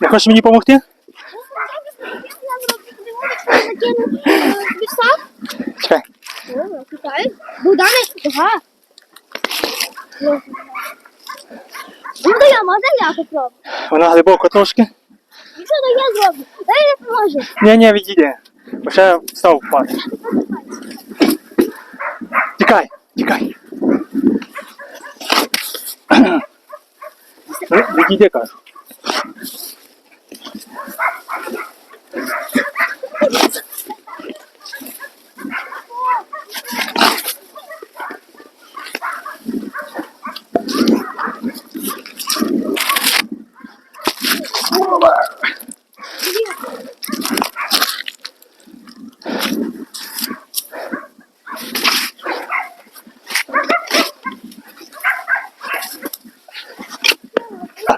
Не хочеш мені допомогти? Чекай. Богдане, ага. Я, можна я попробую? Вона глибоко трошки. Якщо то я зроблю, дай я допоможу. Ні, ні, відійди. Бо ще став впати. Тікай, тікай. Відійди, кажу.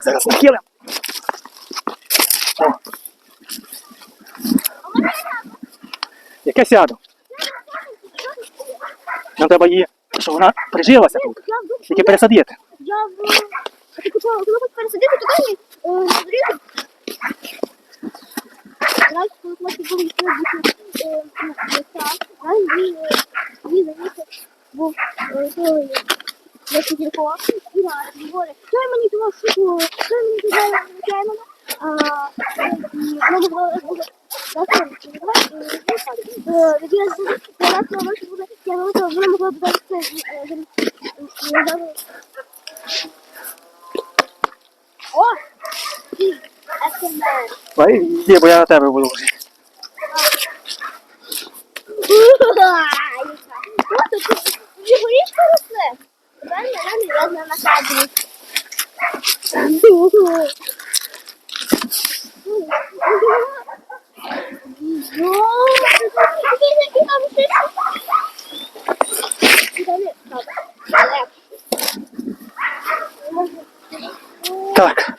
Зараз нахилим. Яке сяду? Нам треба її, щоб вона прижилася тут. Тільки пересадити. я в... Хоч пересадити, мені зрізати. Раз, коли хлопці були бути так, раз він він був той і раз, говорить, дай мені того штуку, дай мені туди о! Йди, бо я на тебе буду вже. Горішка росте. Реально, реально, я знаю на кадрі. Так.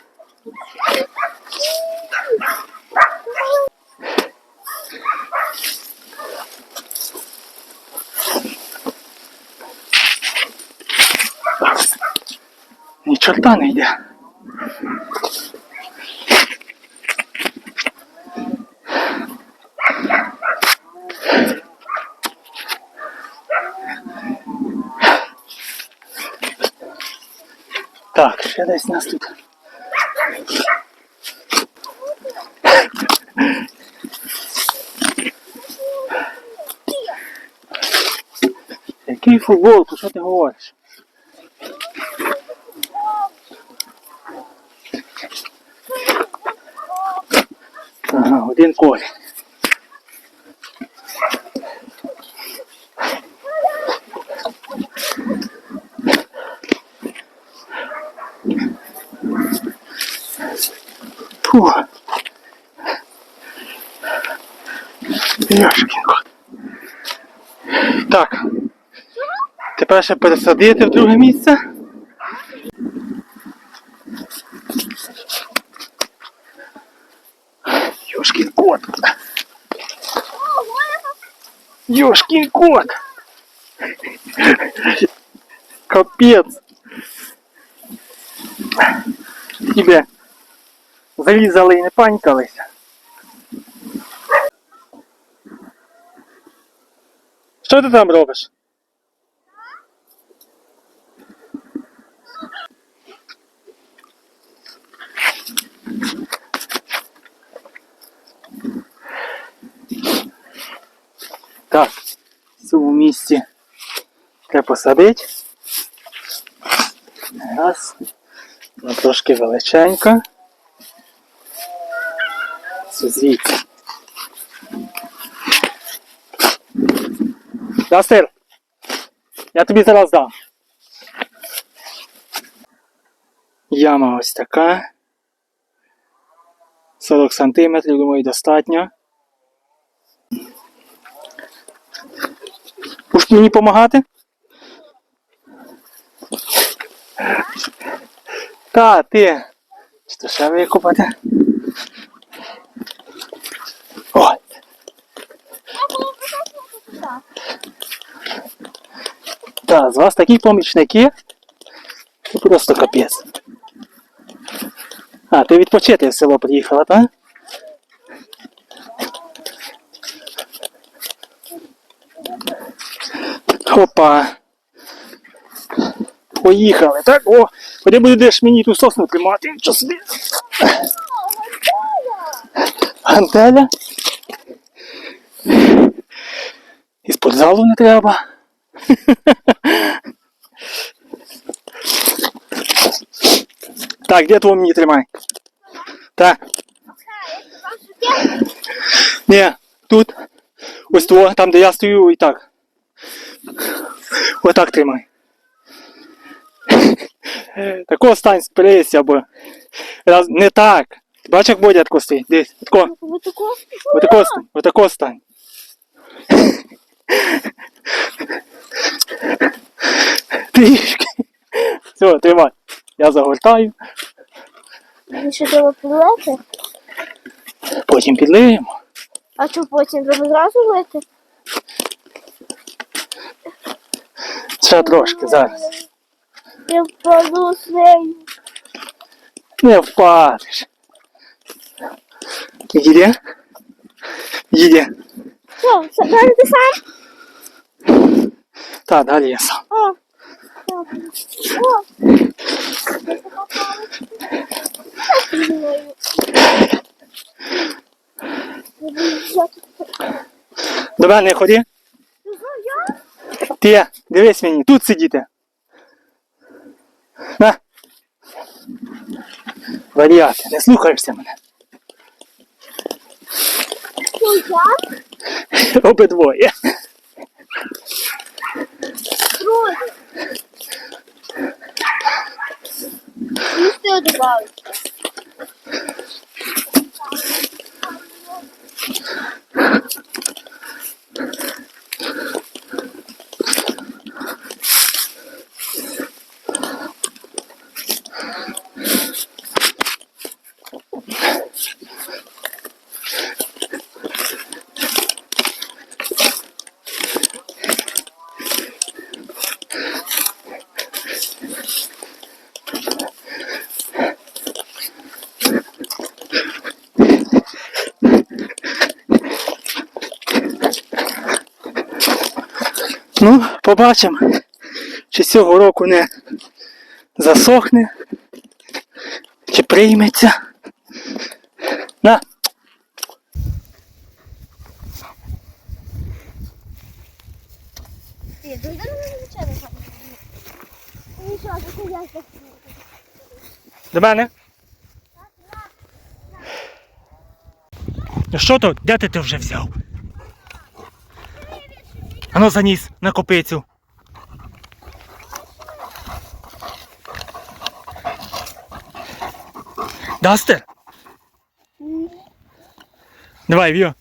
Ні чорта не йде. Так, ще десь нас тут. Який футбол? Про що ти говориш? Ага, один коль. Фу. Яшкін кот. Так. Тепер ще пересадити в друге місце. Йошкін кот. Йошкін кот. Капец. Тебе Залізали і не панькалися. Що ти там робиш? Так, в цьому місці треба посадити. Раз. Вона трошки величенька. Звідси. Дастер, я тобі зараз дам. Яма ось така. 40 сантиметрів, думаю, достатньо. Будеш мені допомагати? Та, ти. То ще викопати? О! Та, з вас такі помічники. Це просто капець. А, ти відпочити в село приїхала, так? Опа. Поїхали, так? О, куди будеш мені ту сосну тримати? Що собі? Гантеля? І спортзалу не треба. Так, де твого мені тримай? Так. Ні, тут. Ось того, там, де я стою, і так. Отак тримай. Тако стань сприся, бо раз не так. Бачиш, як Бодя тако стоїть? Десь, тако, Ви тако? отако стань, отако стань. Трішки. Все, тримай. Я загортаю, Ви що треба підлити? потім підлиємо. А що потім треба зразу лити? Ще трошки зараз. Я впаду з нею. Не впадеш. Їде? Їде. Що, далі ти сам? Та, далі я сам. До мене ходи. Я? Ти, дивись мені, тут сидіти. На. Варіати, не слухаєшся мене. Обидвоє. Троє. Ну, все добавити? Ну, побачимо, чи цього року не засохне, чи прийметься. На. До мене. Що то? Де ти ти вже взяв? Ану заніс на копицю. Дастер? Давай, Віо.